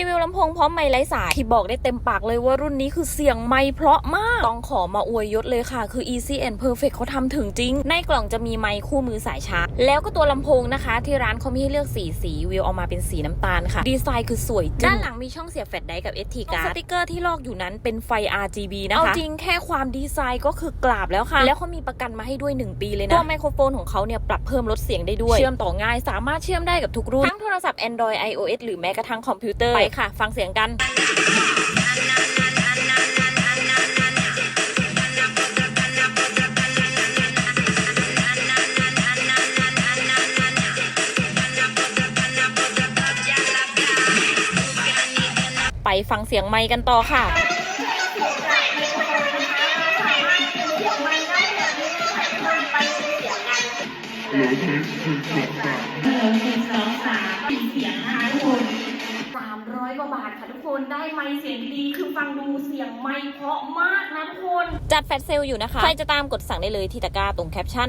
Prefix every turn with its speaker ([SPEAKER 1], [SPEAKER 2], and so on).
[SPEAKER 1] รีวิวลำโพงพร้อมไมค์ไร้สายที่บอกได้เต็มปากเลยว่ารุ่นนี้คือเสียงไมค์เพราะมาก ต้องขอมาอวยยศเลยค่ะ คือ Easy and Perfect เขาทำถึงจริง ในกล่องจะมีไมค์คู่มือสายชาร์จ แล้วก็ตัวลำโพงนะคะ ที่ร้านเขามีให้เลือกสีสี วิวออกมาเป็นสีน้ำตาลค่ะ ดีไซน์คือสวยจริงด้านหลังมีช่องเสียบแฟลชไดรฟ์กับ SD การ์ดสติกเกอร์ที่ลอกอยู่นั้นเป็นไฟ RGB นะคะเอาจริงแค่ความดีไซน์ก็คือกราบแล้วค่ะ แล้วเขามีประกันมาให้ด้วย 1 ปีเลยนะตัวไมโครโฟนของเขาเนี่ยปรับเพิ่มลดเสียงได้ด้วยเชื่อมต่อง่าย สามารถเชื่อมได้กับทุกรุ่นทั้งโทรศัพท์ Android iOS หรือแม้กระทั่งคอมพิวเตอร์ไปค่ะ ฟังเสียงกัน ไปฟังเสียงไมค์กันต่อค่ะ
[SPEAKER 2] โหลเทสหนึ่งสองสาม
[SPEAKER 3] หนึ่งหนึ่งสองสามสี่เสียงนะคะทุกคน
[SPEAKER 1] 300กว่าบาทค่ะทุกคนได้ไมค์เสียงดีๆคือฟังดูเสียงไมค์เพราะมากนะทุกคน จัดแฟลชเซลล์อยู่นะคะ ใครจะตามกดสั่งได้เลยที่ตะกร้าตรงแคปชั่น